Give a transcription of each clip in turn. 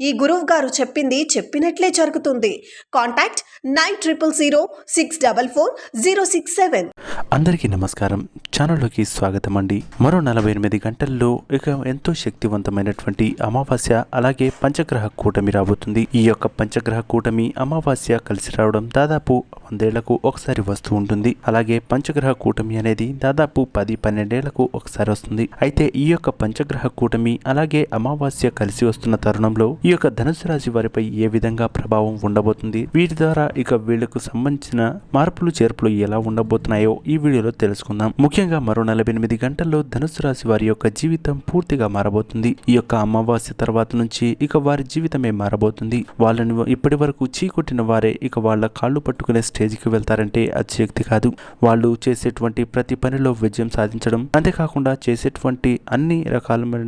ఈ గురువు గారు చెప్పింది చెప్పినట్లే జరుగుతుంది. Contact nine triple zero six double four zero six seven. అందరికీ నమస్కారం. ఛానల్లోకి స్వాగతం అండి. మరో నలభై ఎనిమిది గంటల్లో ఇక ఎంతో శక్తివంతమైనటువంటి అమావాస్య అలాగే పంచగ్రహ కూటమి రాబోతుంది. ఈ యొక్క పంచగ్రహ కూటమి అమావాస్య కలిసి రావడం దాదాపు వందేళ్ళకు ఒకసారి వస్తూ ఉంటుంది. అలాగే పంచగ్రహ కూటమి అనేది దాదాపు పది పన్నెండేళ్ళకు ఒకసారి వస్తుంది. అయితే ఈ యొక్క పంచగ్రహ కూటమి అలాగే అమావాస్య కలిసి వస్తున్న తరుణంలో ఈ యొక్క ధనుసు రాశి వారిపై ఏ విధంగా ప్రభావం ఉండబోతుంది? వీటి ద్వారా ఇక వీళ్ళకు సంబంధించిన మార్పులు చేర్పులు ఎలా ఉండబోతున్నాయో ఈ వీడియోలో తెలుసుకుందాం. ముఖ్యంగా మరో నలభై ఎనిమిది గంటల్లో ధనుసు రాశి వారి యొక్క జీవితం పూర్తిగా మారబోతుంది. ఈ యొక్క అమావాస్య తర్వాత నుంచి ఇక వారి జీవితమే మారబోతుంది. వాళ్ళని ఇప్పటి వరకు చీకొట్టిన వారే ఇక వాళ్ళ కాళ్ళు పట్టుకునే స్టేజ్కి వెళ్తారంటే అతిశక్తి కాదు. వాళ్ళు చేసేటువంటి ప్రతి పనిలో విజయం సాధించడం అంతేకాకుండా చేసేటువంటి అన్ని రకాలైన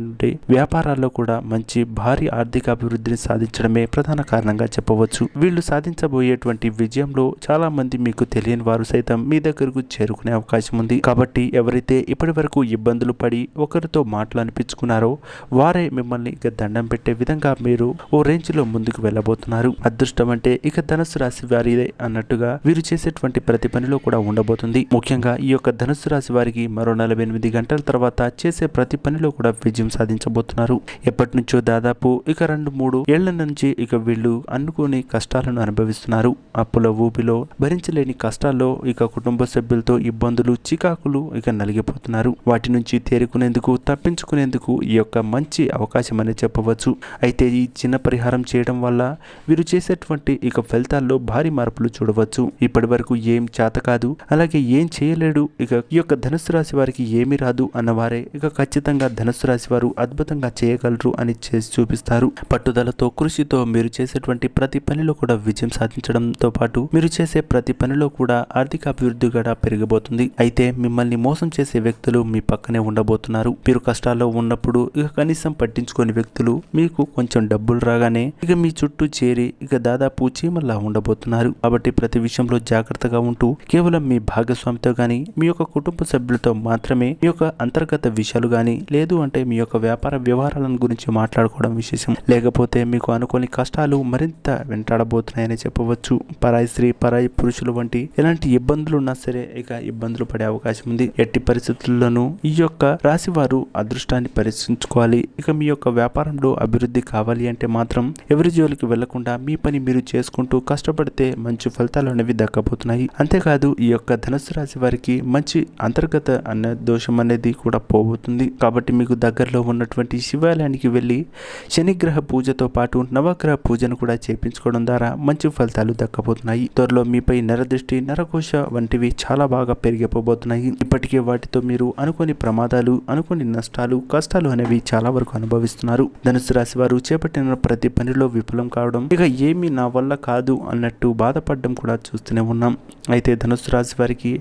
వ్యాపారాల్లో కూడా మంచి భారీ ఆర్థిక అభివృద్ధిని సాధించడమే ప్రధాన కారణంగా చెప్పవచ్చు. వీళ్ళు సాధించబోయేటువంటి విజయంలో చాలా మంది మీకు తెలియని వారు సైతం మీ దగ్గరకు చేరుకునే అవకాశం ఉంది. కాబట్టి ఎవరైతే ఇప్పటి వరకు ఇబ్బందులు పడి ఒకరితో మాటలు అనిపించుకున్నారో వారే మిమ్మల్ని ఇక దండం పెట్టే విధంగా మీరు ఓ రేంజ్లో ముందుకు వెళ్ళబోతున్నారు. అదృష్టం అంటే ఇక ధనుసు రాశి వారిదే అన్నట్టుగా వీరు చేసేటువంటి ప్రతి పనిలో కూడా ఉండబోతుంది. ముఖ్యంగా ఈ యొక్క ధనుసు రాశి వారికి మరో నలభై ఎనిమిది గంటల తర్వాత చేసే ప్రతి పనిలో కూడా విజయం సాధించబోతున్నారు. ఎప్పటి నుంచో దాదాపు ఇక రెండు మూడు ఏళ్ళ నుంచి ఇక వీళ్ళు అనుకోని కష్టాలను అనుభవిస్తున్నారు. అప్పుల ఊపిలో భరించలేని కష్టాల్లో ఇక కుటుంబ సభ్యులతో ఇబ్బందులు చికాకులు ఇక నలిగిపోతున్నారు. వాటి నుంచి తేరుకునేందుకు తప్పించుకునేందుకు ఈ యొక్క మంచి అవకాశం అని చెప్పవచ్చు. అయితే ఈ చిన్న పరిహారం చేయడం వల్ల వీరు చేసేటువంటి ఇక ఫలితాల్లో భారీ మార్పులు చూడవచ్చు. ఇప్పటి వరకు ఏం చేత కాదు అలాగే ఏం చేయలేడు ఇక ఈ యొక్క ధనుసు రాశి వారికి ఏమీ రాదు అన్నవారే ఇక ఖచ్చితంగా ధనుసు రాశి వారు అద్భుతంగా చేయగలరు అని చేసి చూపిస్తారు. పట్టుదలతో కృషితో మీరు చేసేటువంటి ప్రతి పనిలో కూడా విజయం సాధించడంతో పాటు మీరు చేసే ప్రతి పనిలో కూడా ఆర్థిక అభివృద్ధి కూడా పెరిగిపోతుంది. అయితే మిమ్మల్ని మోసం చేసే వ్యక్తులు మీ పక్కనే ఉండబోతున్నారు. మీరు కష్టాల్లో ఉన్నప్పుడు ఇక కనీసం పట్టించుకోని వ్యక్తులు మీకు కొంచెం డబ్బులు రాగానే ఇక మీ చుట్టూ చేరి ఇక దాదాపు చీమల్లా ఉండబోతున్నారు. కాబట్టి ప్రతి విషయంలో జాగ్రత్తగా ఉంటూ కేవలం మీ భాగస్వామితో గాని మీ యొక్క కుటుంబ సభ్యులతో మాత్రమే మీ యొక్క అంతర్గత విషయాలు గాని లేదు అంటే మీ యొక్క వ్యాపార వ్యవహారాలను గురించి మాట్లాడుకోవడం విశేషం. లేకపోతే మీకు అనుకోని కష్టాలు మరింత వెంటాడబోతున్నాయని చెప్పవచ్చు. పరాయి స్త్రీ పరాయి పురుషులు వంటి ఎలాంటి ఇబ్బందులు ఉన్నా సరే ఇక ఇబ్బందులు పడే అవకాశం ఉంది. ఎట్టి పరిస్థితుల్లోనూ ఈ యొక్క రాశి వారు అదృష్టాన్ని పరీక్షించుకోవాలి. ఇక మీ యొక్క వ్యాపారంలో అభివృద్ధి కావాలి అంటే మాత్రం ఎవరి జోలికి వెళ్ళకుండా మీ పని మీరు చేసుకుంటూ కష్టపడితే మంచి ఫలితాలు అనేవి దక్కబోతున్నాయి. అంతేకాదు ఈ యొక్క ధనుసు రాశి వారికి మంచి అంతర్గత అన్న దోషం అనేది కూడా పోబోతుంది. కాబట్టి మీకు దగ్గరలో ఉన్నటువంటి శివాలయానికి వెళ్ళి శనిగ్రహ పూజ పూజతో పాటు నవగ్రహ పూజను కూడా చేపించుకోవడం ద్వారా మంచి ఫలితాలు దక్కబోతున్నాయి. త్వరలో మీపై నరదృష్టి నరకోశ వంటివి చాలా బాగా పెరిగిపోబోతున్నాయి. ఇప్పటికే వాటితో మీరు అనుకోని ప్రమాదాలు అనుకోని నష్టాలు కష్టాలు అనేవి చాలా వరకు అనుభవిస్తున్నారు. ధనుసు రాశి వారు చేపట్టిన ప్రతి పనిలో విఫలం కావడం ఇక ఏమీ నా వల్ల కాదు అన్నట్టు బాధపడడం కూడా చూస్తూనే ఉన్నాం. అయితే ధనుసు రాశి వారికి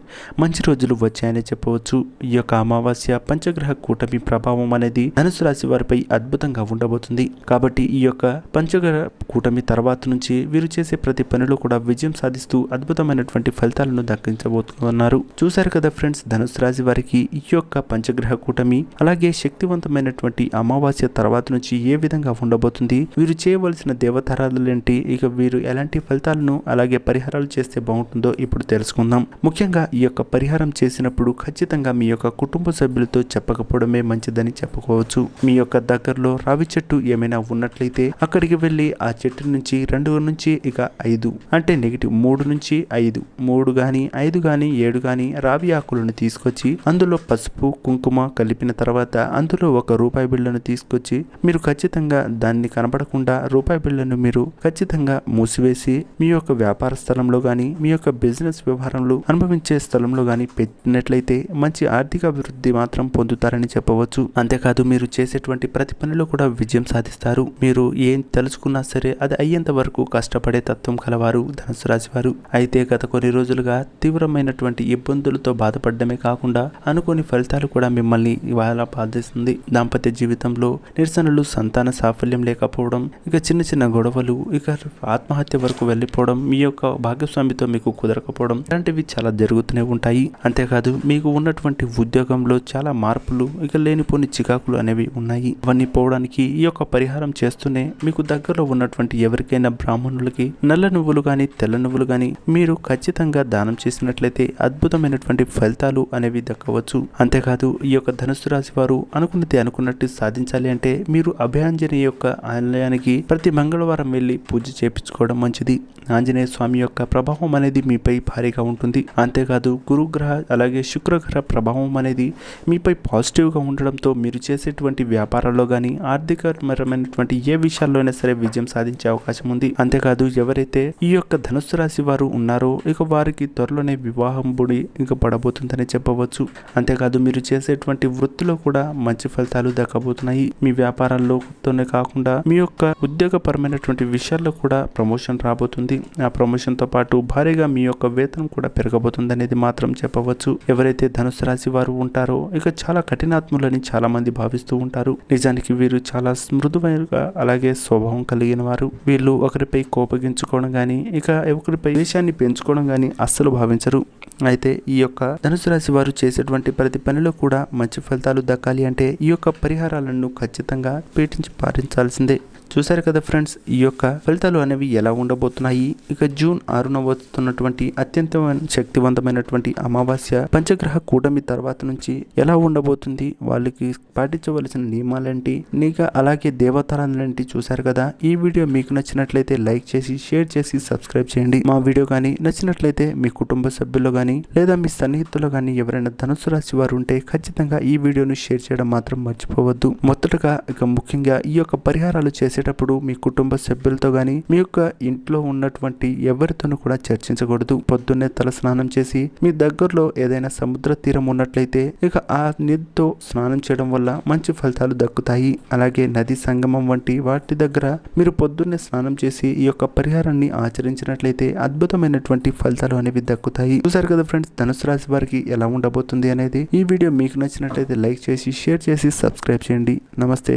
మంచి రోజులు వచ్చాయని చెప్పవచ్చు. ఈ యొక్క అమావాస్య పంచగ్రహ కూటమి ప్రభావం అనేది ధనుసు రాశి వారిపై అద్భుతంగా ఉండబోతుంది. కాబట్టి ఈ ఈ యొక్క పంచగ్రహ కూటమి తర్వాత నుంచి వీరు చేసే ప్రతి పనిలో కూడా విజయం సాధిస్తూ అద్భుతమైనటువంటి ఫలితాలను దక్కించబోతున్నారు. చూశారు కదా ఫ్రెండ్స్ ధనుసు రాశి వారికి ఈ యొక్క పంచగ్రహ కూటమి అలాగే శక్తివంతమైనటువంటి అమావాస్య తర్వాత నుంచి ఏ విధంగా ఉండబోతుంది వీరు చేయవలసిన దేవతారాధులేంటి ఇక వీరు ఎలాంటి ఫలితాలను అలాగే పరిహారాలు చేస్తే బాగుంటుందో ఇప్పుడు తెలుసుకుందాం. ముఖ్యంగా ఈ యొక్క పరిహారం చేసినప్పుడు ఖచ్చితంగా మీ యొక్క కుటుంబ సభ్యులతో చెప్పకపోవడమే మంచిదని చెప్పుకోవచ్చు. మీ యొక్క దగ్గరలో రావి చెట్టు ఏమైనా ఉన్నట్లయితే అక్కడికి వెళ్ళి ఆ చెట్టు నుంచి రెండు నుంచి ఇక ఐదు అంటే నెగిటివ్ మూడు నుంచి ఐదు. మూడు గాని ఐదు గాని ఏడు గాని రావి ఆకులను తీసుకొచ్చి అందులో పసుపు కుంకుమ కలిపిన తర్వాత అందులో ఒక రూపాయి బిళ్ళను తీసుకొచ్చి మీరు ఖచ్చితంగా దాన్ని కనపడకుండా రూపాయి బిళ్ళను మీరు ఖచ్చితంగా మూసివేసి మీ యొక్క వ్యాపార స్థలంలో కానీ మీ యొక్క బిజినెస్ వ్యవహారంలో అనుభవించే స్థలంలో కానీ పెట్టినట్లయితే మంచి ఆర్థిక అభివృద్ధి మాత్రం పొందుతారని చెప్పవచ్చు. అంతేకాదు మీరు చేసేటువంటి ప్రతి పనిలో కూడా విజయం సాధిస్తారు. మీరు మీరు ఏం తెలుసుకున్నా సరే అది అయ్యేంత వరకు కష్టపడే తత్వం కలవారు ధనుసు రాశి వారు అయితే గత కొన్ని రోజులుగా తీవ్రమైనటువంటి ఇబ్బందులతో బాధపడడమే కాకుండా అనుకోని ఫలితాలు కూడా మిమ్మల్ని ఇవాళ బాధిస్తుంది. దాంపత్య జీవితంలో నిరసనలు సంతాన సాఫల్యం లేకపోవడం ఇక చిన్న చిన్న గొడవలు ఇక ఆత్మహత్య వరకు వెళ్ళిపోవడం మీ యొక్క భాగస్వామితో మీకు కుదరకపోవడం ఇలాంటివి చాలా జరుగుతూనే ఉంటాయి. అంతేకాదు మీకు ఉన్నటువంటి ఉద్యోగంలో చాలా మార్పులు ఇక లేనిపోని చికాకులు అనేవి ఉన్నాయి. అవన్నీ పోవడానికి ఈ యొక్క పరిహారం చేస్తూనే మీకు దగ్గరలో ఉన్నటువంటి ఎవరికైనా బ్రాహ్మణులకి నల్ల నువ్వులు కానీ తెల్ల నువ్వులు కానీ మీరు ఖచ్చితంగా దానం చేసినట్లయితే అద్భుతమైనటువంటి ఫలితాలు అనేవి దక్కవచ్చు. అంతేకాదు ఈ యొక్క ధనుసు రాశి వారు అనుకున్నది అనుకున్నట్టు సాధించాలి అంటే మీరు అభయాంజనేయ యొక్క ఆలయానికి ప్రతి మంగళవారం వెళ్ళి పూజ చేపించుకోవడం మంచిది. ఆంజనేయ స్వామి యొక్క ప్రభావం అనేది మీపై భారీగా ఉంటుంది. అంతేకాదు గురుగ్రహ అలాగే శుక్రగ్రహ ప్రభావం అనేది మీపై పాజిటివ్గా ఉండడంతో మీరు చేసేటువంటి వ్యాపారాల్లో కానీ ఆర్థికపరమైనటువంటి ఏ విషయాల్లోనైనా సరే విజయం సాధించే అవకాశం ఉంది. అంతేకాదు ఎవరైతే ఈ యొక్క ధనుస్సు రాశి వారు ఉన్నారో ఇక వారికి త్వరలోనే వివాహం బుడి ఇక పడబోతుందని చెప్పవచ్చు. అంతేకాదు మీరు చేసేటువంటి వృత్తిలో కూడా మంచి ఫలితాలు దక్కబోతున్నాయి. మీ వ్యాపారాల్లోనే కాకుండా మీ యొక్క ఉద్యోగపరమైనటువంటి విషయాల్లో కూడా ప్రమోషన్ రాబోతుంది. ఆ ప్రమోషన్తో పాటు భారీగా మీ యొక్క వేతనం కూడా పెరగబోతుంది అనేది మాత్రం చెప్పవచ్చు. ఎవరైతే ధనుసు రాశి వారు ఉంటారో ఇక చాలా కఠినాత్ములని చాలా మంది భావిస్తూ ఉంటారు. నిజానికి వీరు చాలా మృదువైన అలాగే స్వభావం కలిగిన వారు. వీళ్ళు ఒకరిపై కోపగించుకోవడం కానీ ఇక ఒకరిపై ద్వేషాన్ని పెంచుకోవడం కానీ అస్సలు భావించరు. అయితే ఈ యొక్క ధనుసు రాశి వారు చేసేటువంటి ప్రతి పనిలో కూడా మంచి ఫలితాలు దక్కాలి అంటే ఈ యొక్క పరిహారాలను ఖచ్చితంగా పీఠించి పాటించాల్సిందే. చూశారు కదా ఫ్రెండ్స్ ఈ యొక్క ఫలితాలు అనేవి ఎలా ఉండబోతున్నాయి? ఇక జూన్ ఆరున వస్తున్నటువంటి అత్యంత శక్తివంతమైనటువంటి అమావాస్య పంచగ్రహ కూటమి తర్వాత నుంచి ఎలా ఉండబోతుంది? వాళ్ళకి పాటించవలసిన నియమాలేంటి? నీక అలాగే దేవతారాలంటి చూశారు కదా? ఈ వీడియో మీకు నచ్చినట్లయితే లైక్ చేసి షేర్ చేసి సబ్స్క్రైబ్ చేయండి. మా వీడియో కానీ నచ్చినట్లయితే మీ కుటుంబ సభ్యులు కానీ లేదా మీ సన్నిహితులు కానీ ఎవరైనా ధనుసు రాశి వారు ఉంటే ఖచ్చితంగా ఈ వీడియోను షేర్ చేయడం మాత్రం మర్చిపోవద్దు. మొదటగా ఇక ముఖ్యంగా ఈ యొక్క పరిహారాలు చేసే చర్చించేటప్పుడు మీ కుటుంబ సభ్యులతో కానీ మీ యొక్క ఇంట్లో ఉన్నటువంటి ఎవరితోనూ కూడా చర్చించకూడదు. పొద్దున్నే తల స్నానం చేసి మీ దగ్గరలో ఏదైనా సముద్ర తీరం ఉన్నట్లయితే ఇక ఆ నదితో స్నానం చేయడం వల్ల మంచి ఫలితాలు దక్కుతాయి. అలాగే నది సంగమం వంటి వాటి దగ్గర మీరు పొద్దున్నే స్నానం చేసి ఈ యొక్క పరిహారాన్ని ఆచరించినట్లయితే అద్భుతమైనటువంటి ఫలితాలు అనేవి దక్కుతాయి. చూసారు కదా ఫ్రెండ్స్ ధనుసు రాశి వారికి ఎలా ఉండబోతుంది అనేది? ఈ వీడియో మీకు నచ్చినట్లయితే లైక్ చేసి షేర్ చేసి సబ్స్క్రైబ్ చేయండి. నమస్తే.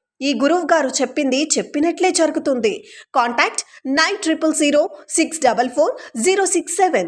ఈ గురువు గారు చెప్పింది చెప్పినట్లే జరుగుతుంది. Contact nine triple zero six double four zero six seven.